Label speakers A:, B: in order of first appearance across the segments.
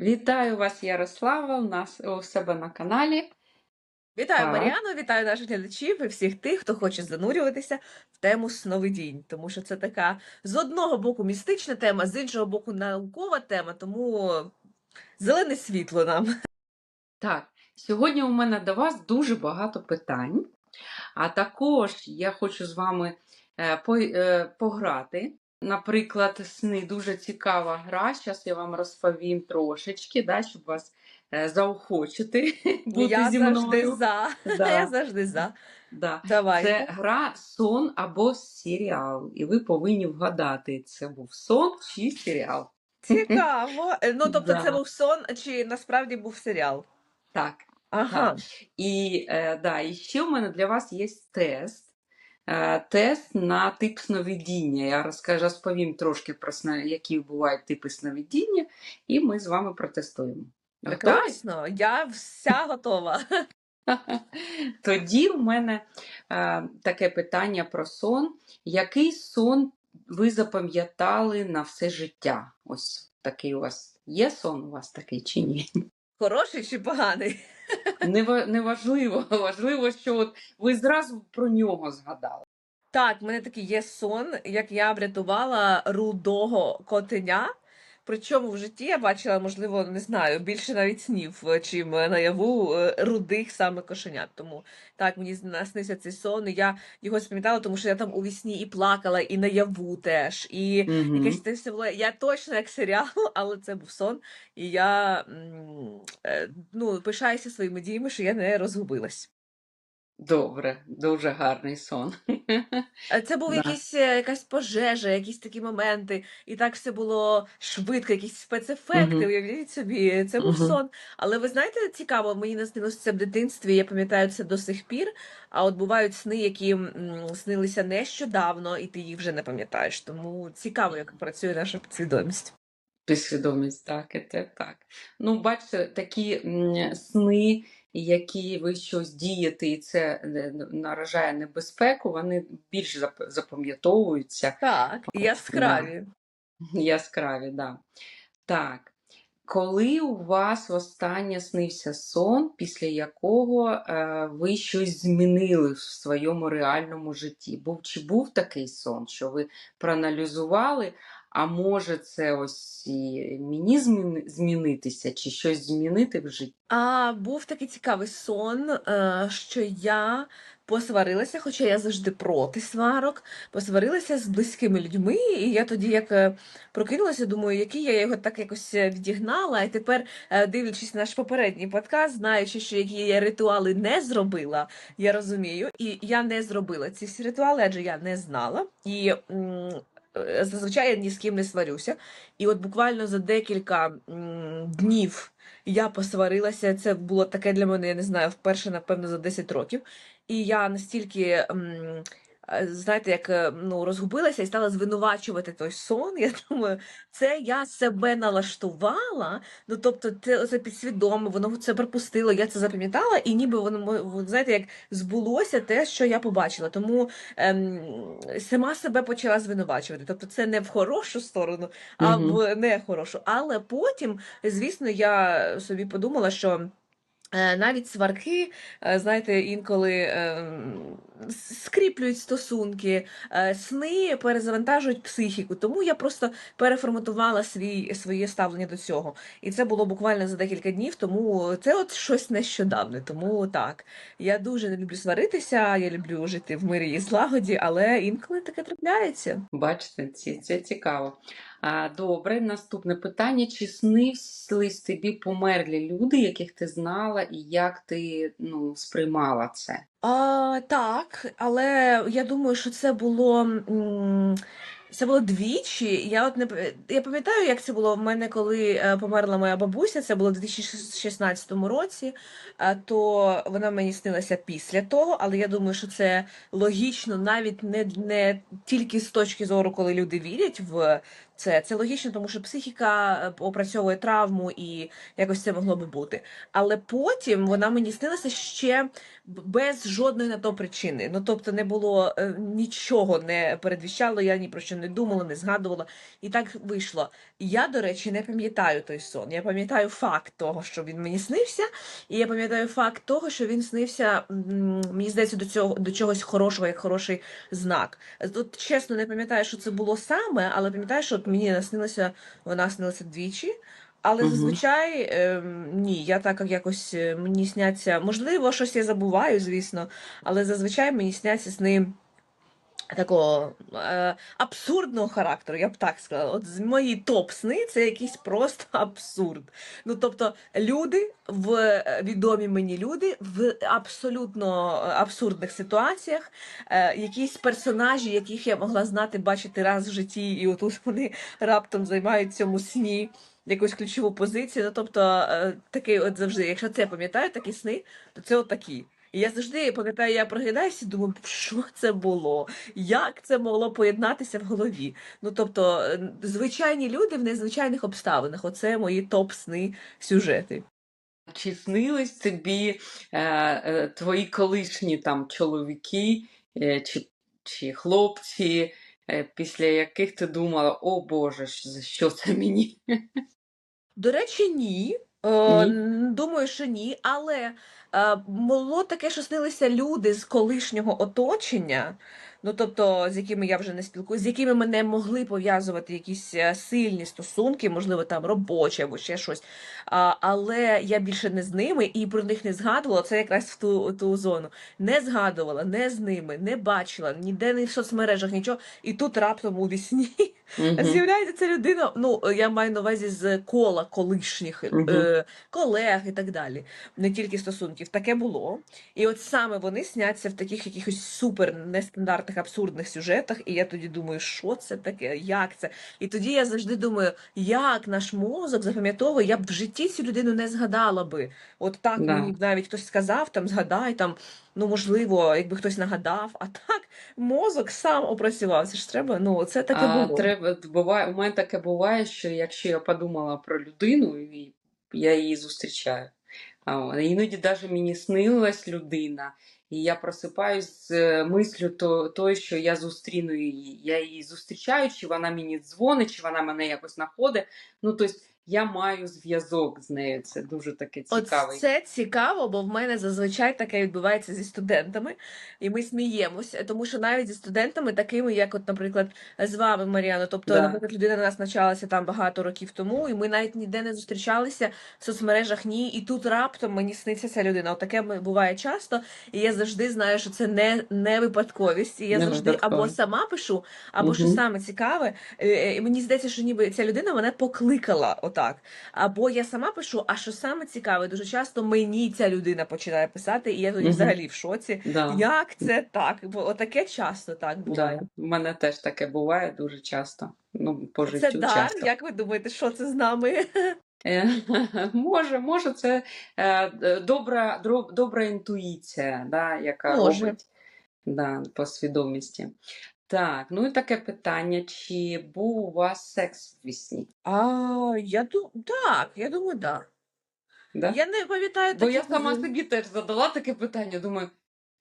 A: Вітаю вас, Ярослава, у нас у себе на каналі.
B: Вітаю
A: Так.
B: Маріану, вітаю наших глядачів і всіх тих, хто хоче занурюватися в тему сновидінь, тому що це така з одного боку містична тема, з іншого боку наукова тема, тому зелене світло нам.
A: Так, сьогодні у мене до вас дуже багато питань, а також я хочу з вами е, е, пограти. Наприклад, сни дуже цікава гра. Зараз я вам розповім трошечки, да, щоб вас е, заохочити бути
B: Я
A: зі
B: завжди
A: мною.
B: за.
A: Да.
B: Я завжди за.
A: Да.
B: Давайте.
A: Це гра сон або серіал. І ви повинні вгадати, це був сон чи серіал.
B: Цікаво. Е, Ну, тобто,
A: Да.
B: це був сон, чи насправді був серіал?
A: Так.
B: Ага.
A: І, е, да, і ще в мене для вас є тест. Е, тест на тип сновидіння. Я розкажу, розповім трошки про сна, які бувають типи сновидіння, і ми з вами протестуємо.
B: Прекрасно. Я вся готова.
A: Тоді в мене е, таке питання про сон. Який сон ви запам'ятали на все життя? Ось такий у вас є сон у вас такий чи ні?
B: Хороший чи поганий?
A: Нева- Неважливо, важливо, що от ви зразу про нього згадали.
B: Так, в мене такий є сон, як я врятувала рудого котеня. Причому в житті я бачила, можливо, не знаю, більше навіть снів, е, чим е, наяву е, рудих саме кошенят. Тому так, мені наснився цей сон, і я його спам'ятала, тому що я там у вісні і плакала, і наяву теж. І якесь це все було. Я точно як серіал, але це був сон. І я ну, пишаюся своїми діями, що я не розгубилась.
A: Добре, дуже гарний сон.
B: Е, Це був
A: Да.
B: якийсь, е, якась пожежа, якісь такі моменти, і так все було швидко, якісь спецефекти,
A: Мгм.
B: уявіть собі, це був
A: Мгм.
B: сон. Але ви знаєте, цікаво, мені наснилося це в дитинстві, я пам'ятаю це до сих пір. А от бувають сни, які м, снилися нещодавно, і ти їх вже не пам'ятаєш. Тому цікаво, як працює наша підсвідомість.
A: Підсвідомість, так, і це так. Ну, бачите, такі м, сни, які ви щось дієте, і це наражає небезпеку, вони більш запам'ятовуються.
B: Так, яскраві.
A: Яскраві, да. Так. Коли у вас востаннє снився сон, після якого е, ви щось змінили в своєму реальному житті? Був чи був такий сон, що ви проаналізували, а може це ось і мені зміни- змінитися, чи щось змінити в житті?
B: А був такий цікавий сон, е, що я посварилася, хоча я завжди проти сварок, посварилася з близькими людьми, і я тоді як е, прокинулася, думаю, який я його так якось е, відігнала. І тепер, дивлячись наш попередній подкаст, знаючи, що які я ритуали не зробила, я розумію, і я не зробила ці всі ритуали, адже я не знала. І зазвичай я ні з ким не сварюся. І от буквально за декілька днів я посварилася. Це було таке для мене, я не знаю, вперше, напевно, за 10 років. І я настільки, е, знаєте, як е, ну, розгубилася і стала звинувачувати той сон. Я думаю, це я себе налаштувала. Ну, тобто, це, це підсвідомо, воно це пропустило, я це запам'ятала, і ніби воно, знаєте, як збулося те, що я побачила. Тому ем, сама себе почала звинувачувати. Тобто, це не в хорошу сторону, а
A: Мгм.
B: в нехорошу. Але потім, звісно, я собі подумала, що. Е, Навіть сварки, е, знаєте, інколи ем, скріплюють стосунки, е, сни перезавантажують психіку. Тому я просто переформатувала свій, своє ставлення до цього. І це було буквально за декілька днів, тому це от щось нещодавне. Тому так, я дуже не люблю сваритися, я люблю жити в мирі і злагоді, але інколи таке трапляється.
A: Бачите, це цікаво. А, добре, наступне питання. Чи снились тобі померлі люди, яких ти знала, і як ти ну, сприймала це?
B: А, так, але я думаю, що це було. Це було двічі. Я от не я пам'ятаю, як це було в мене, коли е, померла моя бабуся. Це було в 2016 році. е, То вона мені снилася після того, але я думаю, що це логічно, навіть не, не тільки з точки зору, коли люди вірять в це. Це логічно, тому що психіка е, опрацьовує травму і якось це могло би бути. Але потім вона мені снилася ще без жодної на то причини. Ну тобто не було е, нічого не передвіщало, я ні про що не думала, не згадувала. І так вийшло. Я, до речі, не пам'ятаю той сон. Я пам'ятаю факт того, що він мені снився, і я пам'ятаю факт того, що він снився, мені здається, до цього до чогось хорошого, як хороший знак. Тут чесно не пам'ятаю, що це було саме, але пам'ятаю, що от мені наснилося, вона снилася двічі. Але
A: Мгм.
B: зазвичай ем, ні, я так як якось е, мені сняться, можливо, щось я забуваю, звісно, але зазвичай мені сняться сни такого е, абсурдного характеру, я б так сказала. От з мої топ-сни це якийсь просто абсурд. Ну тобто, люди в е, відомі мені люди в абсолютно е, абсурдних ситуаціях, е, якісь персонажі, яких я могла знати, бачити раз в житті, і отут вони раптом займають цьому сні. Якусь ключову позицію, ну тобто е, такий, от завжди, якщо це пам'ятаю, такі сни, то це от такі. І я завжди пам'ятаю, я прокидаюся і думаю, що це було? Як це могло поєднатися в голові? Ну тобто, звичайні люди в незвичайних обставинах. Оце мої топ-сни сюжети.
A: Чи снились тобі е, е, твої колишні там чоловіки е, чи, чи хлопці, е, після яких ти думала, о Боже, за що це мені?
B: До речі, ні. Е,
A: Ні?
B: думаю, що ні, але е, було таке, що снилися люди з колишнього оточення, ну тобто, з якими я вже не спілкуюся, з якими мене могли пов'язувати якісь е, сильні стосунки, можливо, там робочі або ще щось. А, але я більше не з ними і про них не згадувала. Це якраз в ту, ту зону. Не згадувала, не з ними, не бачила, ніде не в соцмережах, нічого. І тут раптом у вісні. З'являється ця людина, ну я маю на увазі з кола колишніх е, колег і так далі, не тільки стосунків. Таке було. І от саме вони сняться в таких якихось супер нестандартних, абсурдних сюжетах. І я тоді думаю, що це таке, як це? І тоді я завжди думаю, як наш мозок запам'ятовує, я б в житті цю людину не згадала би. От так
A: Да.
B: мені навіть хтось сказав, там згадай там. Ну, можливо, якби хтось нагадав, а так мозок сам опрацював. Це ж треба. Ну, це таке
A: А,
B: було.
A: треба, буває, у мене таке буває, що якщо я подумала про людину, і я її зустрічаю. А, іноді навіть мені снилась людина, і я просипаюсь з е, мислю то, той, що я зустріну її. Я її зустрічаю, чи вона мені дзвонить, чи вона мене якось знаходить. Ну, тобто я маю зв'язок з нею. Це дуже таке
B: От це цікаво, бо в мене зазвичай таке відбувається зі студентами, і ми сміємося, тому що навіть зі студентами, такими, як, от, наприклад, з вами, Мар'яно, тобто,
A: Да.
B: наприклад, людина на нас навчалася там багато років тому, і ми навіть ніде не зустрічалися в соцмережах, ні, і тут раптом мені сниться ця людина. От таке буває часто, і я завжди знаю, що це не, не випадковість. І я
A: Не
B: завжди або сама пишу, або що саме цікаве, е, е, і мені здається, що ніби ця людина мене покликала отак. Або я сама пишу, а що саме цікаве, дуже часто мені ця людина починає писати, і я тоді взагалі в шоці.
A: Да.
B: Як це так? Бо отаке часто так буває.
A: Да. У мене теж таке буває дуже часто. Ну, по
B: Це дар.
A: часто.
B: Як ви думаєте, що це з нами?
A: Е, Може, може, це е, добра, добра інтуїція, да, яка
B: Може.
A: робить да, по свідомості. Так, ну і таке питання: чи був у вас секс в вісні?
B: А я думаю, так, я думаю, так.
A: Да?
B: Я не пам'ятаю
A: Бо я
B: таких
A: сама собі теж задала таке питання. Думаю,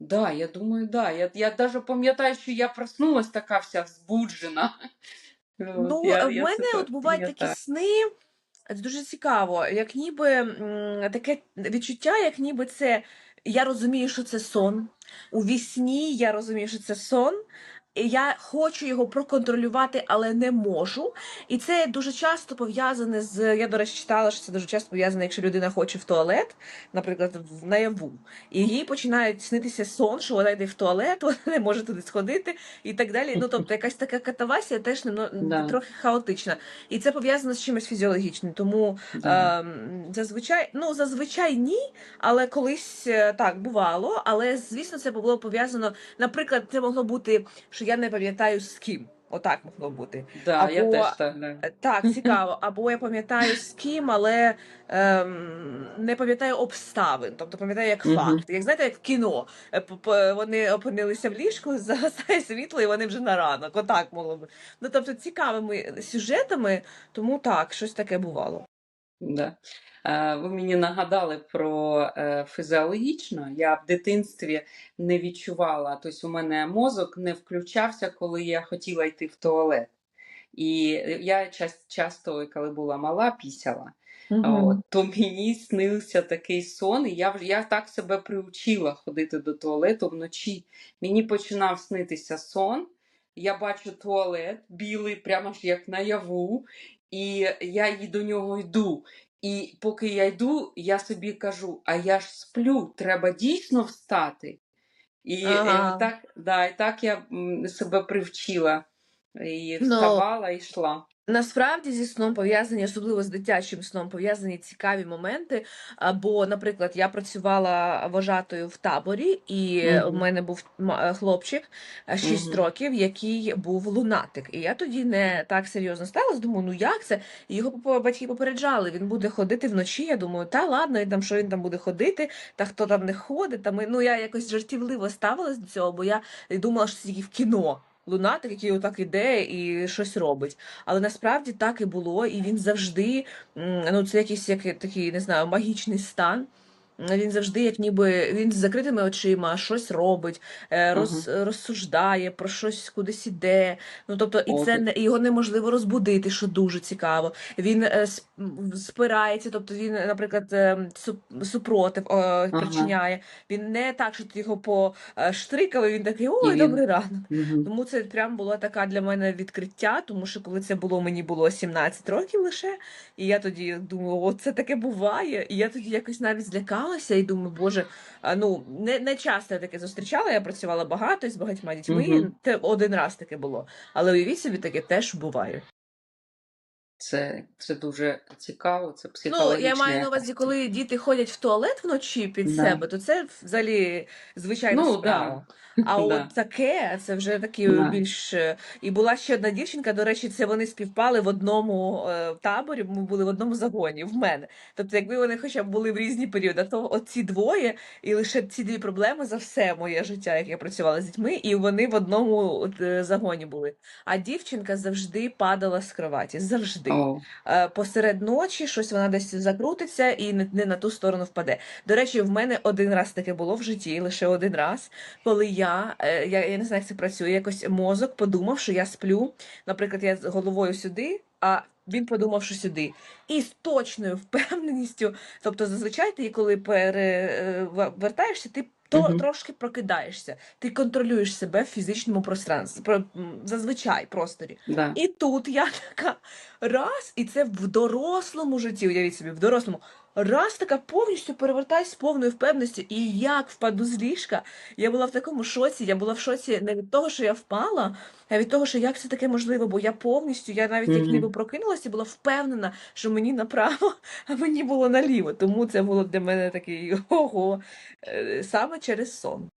A: да, я думаю, да. Я, я навіть пам'ятаю, що я проснулась така вся збуджена. От,
B: Ну,
A: я-
B: в
A: я
B: мене от бувають такі
A: пам'ятаю.
B: сни. Це дуже цікаво, як ніби м, таке відчуття, як ніби це. Я розумію, що це сон. У вісні я розумію, що це сон. Я хочу його проконтролювати, але не можу. І це дуже часто пов'язане з. Я, до речі, читала, що це дуже часто пов'язане, якщо людина хоче в туалет, наприклад, в наяву, і їй починають снитися сон, що вона йде в туалет, вона не може туди сходити і так далі. Ну тобто, якась така катавасія теж немно-
A: Да.
B: трохи хаотична. І це пов'язано з чимось фізіологічним. Тому
A: Да.
B: ем, зазвичай, ну зазвичай ні, але колись е, так бувало. Але звісно, це було пов'язано. Наприклад, це могло бути, що я не пам'ятаю з ким. Отак могло бути.
A: Да, я теж так. Да.
B: Е, Так, цікаво. Або я пам'ятаю з ким, але ем, не пам'ятаю обставин. Тобто пам'ятаю як факт. Як знаєте, як в кіно. Е, Вони опинилися в ліжку, загасає світло, і вони вже на ранок. Отак могло би. Ну тобто цікавими сюжетами, тому так, щось таке бувало.
A: Да. Е, Ви мені нагадали про е, фізіологічно. Я в дитинстві не відчувала, тобто у мене мозок не включався, коли я хотіла йти в туалет. І я час, часто, коли була мала, пісяла.
B: Мгм.
A: От, то мені снився такий сон, і я, я так себе приучила ходити до туалету вночі. Мені починав снитися сон. Я бачу туалет білий, прямо ж як наяву, і я до нього йду. І поки я йду, я собі кажу: а я ж сплю, треба дійсно встати. І,
B: Ага.
A: і, так, да, і так я себе привчила. І
B: Ну,
A: вставала і йшла.
B: Насправді зі сном пов'язані, особливо з дитячим сном, пов'язані цікаві моменти. Бо, наприклад, я працювала вожатою в таборі, і в
A: Мгм.
B: мене був е, хлопчик е, 6
A: Мгм.
B: років, який був лунатик. І я тоді не так серйозно ставилась, думаю, ну як це? І Його батьки попереджали, він буде ходити вночі. Я думаю, та ладно, і там що він там буде ходити, та хто там не ходить. Та ми... Ну я якось жартівливо ставилась до цього, бо я думала, що це тільки в кіно. Лунатик, який отак іде і щось робить. Але насправді так і було, і він завжди, ну це якийсь як, такий, не знаю, магічний стан. Він завжди, як ніби він з закритими очима щось робить, е, роз, розсуждає, про щось кудись іде. Ну тобто, і це не його неможливо розбудити, що дуже цікаво. Він е, спирається, тобто він, наприклад, супротив е, причиняє. Він не так, що ти його поштрикав, і він такий, ой,
A: він-
B: добрий ранок.
A: Мгм.
B: Тому це прям була така для мене відкриття, тому що коли це було, мені було 17 років лише, і я тоді думаю, о, це таке буває. І я тоді якось навіть злякалася і думаю, боже, ну не, не часто я таке зустрічала. Я працювала багато з багатьма дітьми.
A: Угу.
B: Те один раз таке було. Але уявіть собі, таке теж буває.
A: Це, це дуже цікаво, це
B: Ну, я маю на увазі, коли діти ходять в туалет вночі під
A: Да.
B: себе, то це взагалі звичайна
A: Ну,
B: справа. А
A: Да.
B: от таке, це вже такі
A: Да.
B: більш. е, І була ще одна дівчинка, до речі, це вони співпали в одному е, таборі, ми були в одному загоні в мене. Тобто, якби вони хоча б були в різні періоди, то оці двоє, і лише ці дві проблеми за все моє життя, як я працювала з дітьми, і вони в одному е, загоні були. А дівчинка завжди падала з кроваті. Завжди.
A: О,
B: Е, посеред ночі щось вона десь закрутиться і не, на ту сторону впаде. До речі, в мене один раз таке було в житті, лише один раз, коли я, е, я, я не знаю, як це працює, якось мозок подумав, що я сплю. Наприклад, я з головою сюди, а він подумав, що сюди. І з точною впевненістю, тобто зазвичай ти, коли перевертаєшся, ти то
A: Мгм.
B: трошки прокидаєшся, ти контролюєш себе в фізичному пространстві, про- зазвичай просторі.
A: да.
B: І тут я така раз, і це в дорослому житті, уявіть собі, в дорослому. Раз така повністю перевертаюсь з повною впевненістю, і як впаду з ліжка. Я була в такому шоці. Я була в шоці не від того, що я впала, а від того, що як це таке можливо, бо я повністю, я навіть як ніби прокинулася, була впевнена, що мені направо, а мені було наліво. Тому це було для мене такий ого, е, саме через сон.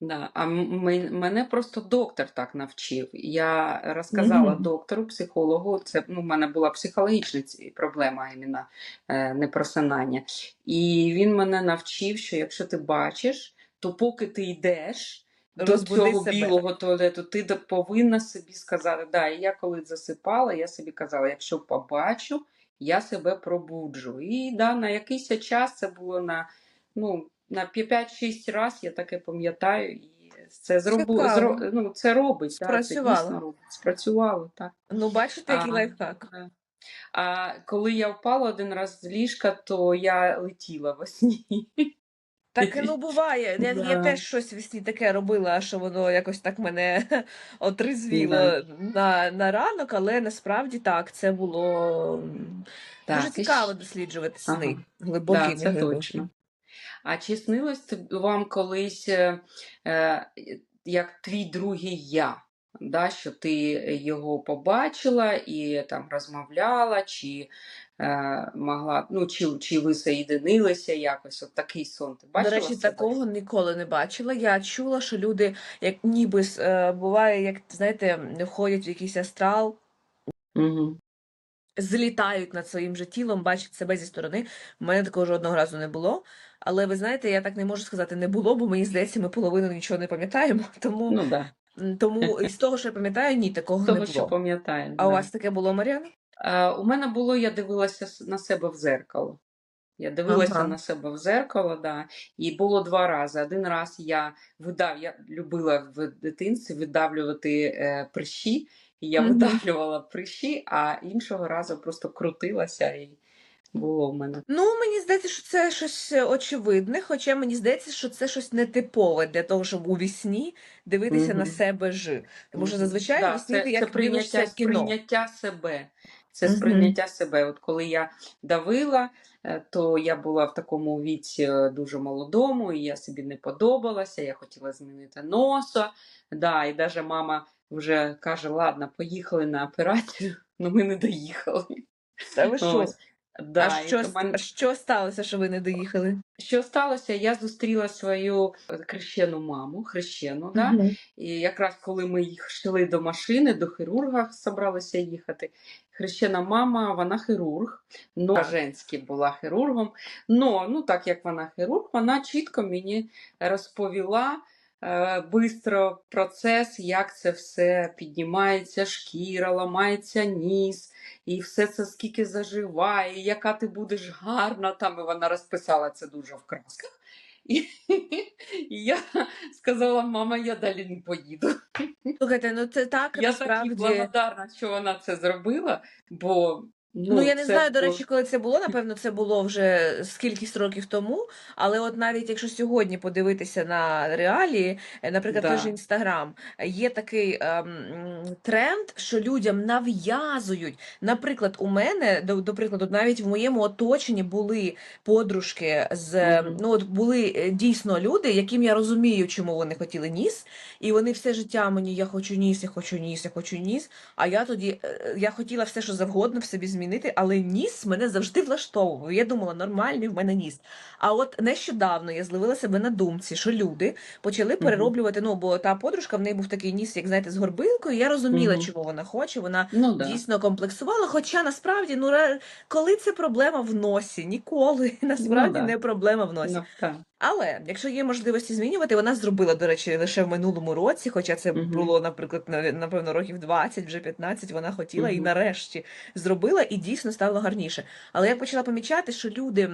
A: Да. А мене просто доктор так навчив. Я розказала
B: Мгм.
A: доктору, психологу, це ну, в мене була психологічна проблема, іменно е, непросинання. І він мене навчив, що якщо ти бачиш, то поки ти йдеш до цього
B: себе.
A: білого туалету, ти повинна собі сказати, да, і я коли засипала, я собі казала, якщо побачу, я себе пробуджу. І да, на якийсь час це було на, ну, на 5-6 разів, я таке пам'ятаю, і це зробу,
B: Цікаво.
A: зро, ну, це робить. Да, це
B: Спрацювало.
A: робить. Спрацювало, так.
B: Ну, бачите, який
A: А,
B: лайфхак.
A: да. А коли я впала один раз з ліжка, то я летіла во сні.
B: Так ну буває. Я, я
A: Да.
B: теж щось в сні таке робила, що воно якось так мене отрезвіло
A: Да.
B: на, на ранок, але насправді так, це було м, дуже
A: Так, і
B: цікаво досліджувати
A: Ага.
B: Глибокі,
A: Да, це точно. А чи снилось вам колись, е, е, як твій другий я? Да, що ти його побачила і там розмовляла, чи е, могла, ну, чи, чи ви соєдинилися якось? От такий сон. Ти
B: До речі,
A: себе?
B: такого ніколи не бачила. Я чула, що люди, як ніби е, буває, як знаєте, входять в якийсь астрал,
A: Угу.
B: Злітають над своїм же тілом, бачать себе зі сторони. У мене такого жодного разу не було. Але ви знаєте, я так не можу сказати не було, бо мені здається, ми половину нічого не пам'ятаємо. Тому,
A: Ну да.
B: тому із того, що я пам'ятаю, ні, такого
A: того,
B: не
A: що
B: було.
A: пам'ятаю.
B: А у вас таке було, Мар'яна?
A: Е, у мене було, я дивилася на себе в зеркало. Я дивилася
B: Ага.
A: на себе в зеркало, да. І було два рази. Один раз я видав, я любила в дитинстві видавлювати е, прищі, і я видавлювала прищі, а іншого разу просто крутилася і було в мене.
B: Ну, мені здається, що це щось е, очевидне, хоча мені здається, що це щось нетипове для того, щоб у вісні дивитися на себе ж. Тому що зазвичай
A: Да,
B: вісні
A: це,
B: ти
A: це
B: як
A: прийняття,
B: кіно.
A: сприйняття себе. Це
B: Мгм.
A: сприйняття себе. От коли я давила, е, то я була в такому віці е, дуже молодому, і я собі не подобалася, я хотіла змінити носа. Да, і навіть мама вже каже: ладно, поїхали на операцію, але ми не доїхали.
B: Та ви що?
A: Ось. Да,
B: А що,
A: до мене-
B: що сталося, що ви не доїхали?
A: Що сталося? Я зустріла свою е, хрещену маму, хрещену, да? І якраз коли ми їх йшли до машини, до хірурга збиралися їхати. Хрещена мама, вона хірург, ну, женський була хірургом. Но, ну, так як вона хірург, вона чітко мені розповіла бистро процес, як це все піднімається шкіра, ламається ніс, і все це скільки заживає, і яка ти будеш гарна там. І вона розписала це дуже в красках. І, і я сказала, мама, я далі не поїду.
B: Слухайте, ну це так
A: Я так їй благодарна, що вона це зробила, бо ну,
B: Ну, я не знаю, до речі, коли це було. Напевно, це було вже скількись років тому. Але от навіть якщо сьогодні подивитися на реалії, е, наприклад, той
A: Да.
B: же Інстаграм, є такий ем, тренд, що людям нав'язують. Наприклад, у мене, до, до прикладу, навіть в моєму оточенні були подружки з е,
A: Мгм.
B: ну от були е, дійсно люди, яким я розумію, чому вони хотіли ніс, і вони все життя мені я хочу ніс, я хочу ніс, я хочу ніс. А я тоді е, я хотіла все, що завгодно в собі змінити, але ніс мене завжди влаштовував. Я думала, нормальний в мене ніс. А от нещодавно я зловила себе на думці, що люди почали перероблювати. Ну бо та подружка в неї був такий ніс, як знаєте, з горбинкою. Я розуміла, чому вона хоче. Вона
A: Ну, да.
B: дійсно комплексувала. Хоча насправді, ну коли це проблема в носі, ніколи насправді
A: да.
B: не проблема в носі.
A: Ну.
B: Але якщо є можливості змінювати, вона зробила, до речі, лише в минулому році, хоча це було, наприклад, напевно, років 20, вже 15, вона хотіла і нарешті зробила, і дійсно стало гарніше. Але я почала помічати, що люди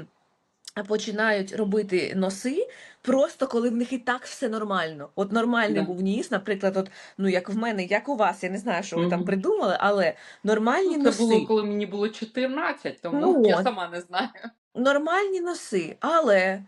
B: починають робити носи просто коли в них і так все нормально. От нормальний
A: Да.
B: був ніс, наприклад, от, ну як в мене, як у вас, я не знаю, що ви там придумали, але нормальні
A: Ну,
B: носи.
A: це було, коли мені було 14, тому
B: Ну,
A: я сама не знаю.
B: нормальні носи, але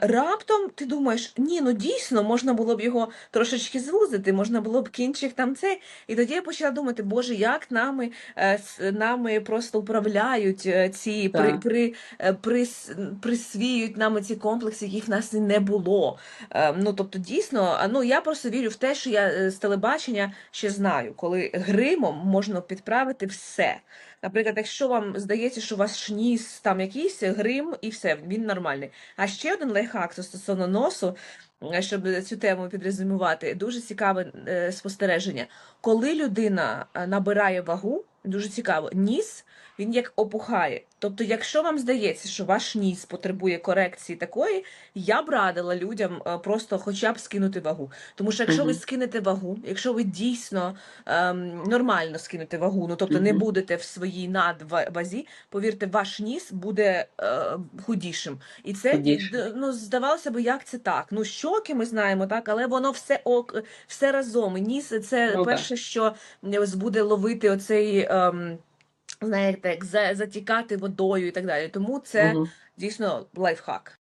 B: раптом ти думаєш, ні, ну дійсно можна було б його трошечки звузити, можна було б кінчик там це. І тоді я почала думати, боже, як нами, е, нами просто управляють е, ці при, при, е, прис, присвіюють нами ці комплекси, яких в нас не було. Е, ну тобто, дійсно, ну я просто вірю в те, що я е, з телебачення ще знаю, коли гримом можна підправити все. Наприклад, якщо вам здається, що у вас шніс там якийсь грим, і все, він нормальний. А ще один лайфхак стосовно носу, е, щоб цю тему підрезюмувати, дуже цікаве е, спостереження. Коли людина е, набирає вагу, дуже цікаво, ніс він як опухає. Тобто, якщо вам здається, що ваш ніс потребує корекції такої, я б радила людям е, просто хоча б скинути вагу. Тому що якщо ви скинете вагу, якщо ви дійсно ем, нормально скинете вагу, ну тобто не будете в своїй надвазі, повірте, ваш ніс буде е, худішим. І це
A: Худішим.
B: ну здавалося б, як це так. Ну щоки ми знаємо, так, але воно все ок, все разом. І ніс це
A: Ну,
B: перше, що е, буде ловити оцей. Ем, Знаєте, як за- затікати водою і так далі. Тому це
A: Мгм.
B: дійсно лайфхак.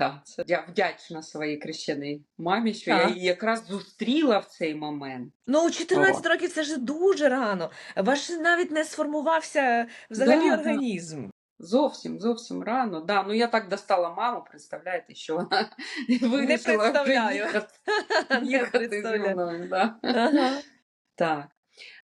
A: Я, це, я вдячна своїй хрещеній мамі, що
B: Так.
A: я її якраз зустріла в цей момент.
B: Ну, у 14
A: О.
B: років це ж дуже рано. Ваш навіть не сформувався взагалі
A: Да, да.
B: організм.
A: Зовсім, зовсім рано. Да, ну я так достала маму, представляєте, що вона вирішила вже
B: представляю.
A: їхати,
B: Не
A: їхати зі мною. Да.
B: Ага.
A: Так.